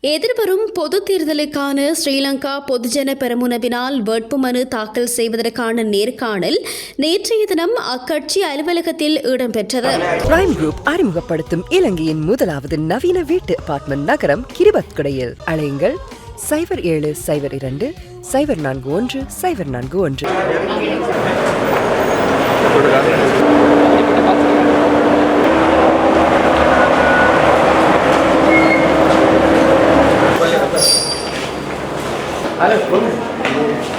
எதிர்வரும் பொது தேர்தலுக்கான ஸ்ரீலங்கா பொதுஜன பெரமுனவினால் வேட்புமனு தாக்கல் செய்வதற்கான நேர்காணல் நேற்றைய தினம் அக்கட்சி அலுவலகத்தில் இடம்பெற்றது. பிரைம் குரூப் அறிமுகப்படுத்தும் இலங்கையின் முதலாவது நவீன வீட்டு அபார்ட்மெண்ட் நகரம் கிரிபத்குடையில். அழையுங்கள் சைபர் ஏழு சைபர் இரண்டு சைபர் நான்கு ஒன்று சைபர் நான்கு ஒன்று. Olha como.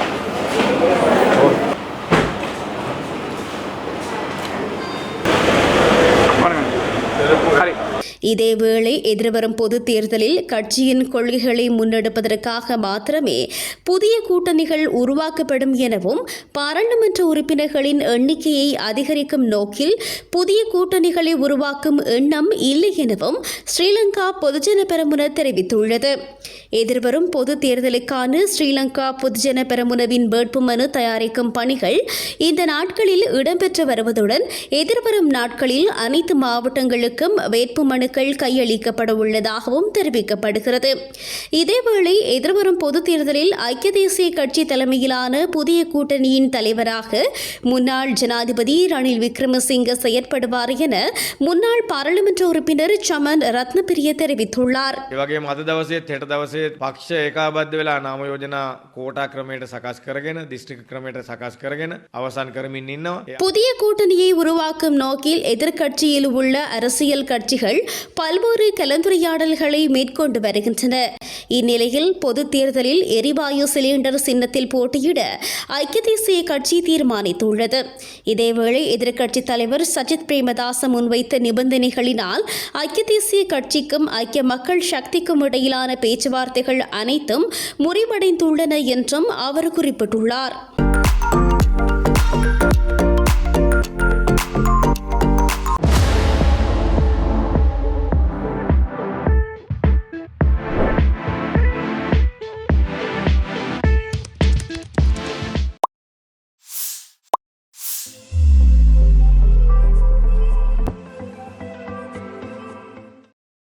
இதேவேளை எதிர்வரும் பொது தேர்தலில் கட்சியின் கொள்கைகளை முன்னெடுப்பதற்காக மாத்திரமே புதிய கூட்டணிகள் உருவாக்கப்படும் எனவும் பாராளுமன்ற உறுப்பினர்களின் எண்ணிக்கையை அதிகரிக்கும் நோக்கில் புதிய கூட்டணிகளை உருவாக்கும் எண்ணம் இல்லை எனவும் ஸ்ரீலங்கா பொதுஜன பெரமுன தெரிவித்துள்ளது. எதிர்வரும் பொது தேர்தலுக்கான ஸ்ரீலங்கா பொதுஜன பெரமுனவின் வேட்புமனு தயாரிக்கும் பணிகள் இந்த நாட்களில் இடம்பெற்று வருவதுடன் எதிர்வரும் நாட்களில் அனைத்து மாவட்டங்களுக்கும் வேட்புமனு வேட்புமனுக்கள் கையளிக்கப்பட உள்ளதாகவும் தெரிவிக்கப்படுகிறது இதேவேளை எதிர்வரும் பொது தேர்தலில் ஐக்கிய தேசிய கட்சி தலைமையிலான புதிய கூட்டணியின் தலைவராக முன்னாள் ஜனாதிபதி ரணில் விக்ரமசிங்க செயற்படுவார் என முன்னாள் பாராளுமன்ற உறுப்பினர் சமன் ரத்னபிரிய தெரிவித்துள்ளார் ඒවගේ මද දවසේත් හෙට දවසේ පක්ෂ ඒකාබද්ධ වෙලා නාම යෝජනා කෝටා ක්‍රමයට සකස් කරගෙන දිස්ත්‍රික ක්‍රමයට සකස් කරගෙන අවසන් කරමින් ඉන්නවා புதிய கூட்டணியை உருவாக்கும் நோக்கில் எதிர்க்கட்சியில் உள்ள அரசியல் கட்சிகள் பல்வேறு கலந்துரையாடல்களை மேற்கொண்டு வருகின்றன இந்நிலையில் பொது தேர்தலில் எரிவாயு சிலிண்டர் சின்னத்தில் போட்டியிட ஐக்கிய தேசிய கட்சி தீர்மானித்துள்ளது. இதேவேளை எதிர்க்கட்சித் தலைவர் சஜித் பிரேமதாச முன்வைத்த நிபந்தனைகளினால் ஐக்கிய தேசிய கட்சிக்கும் ஐக்கிய மக்கள் சக்திக்கும் இடையிலான பேச்சுவார்த்தைகள் அனைத்தும் முறிவடைந்துள்ளன என்றும் அவர் குறிப்பிட்டுள்ளார்.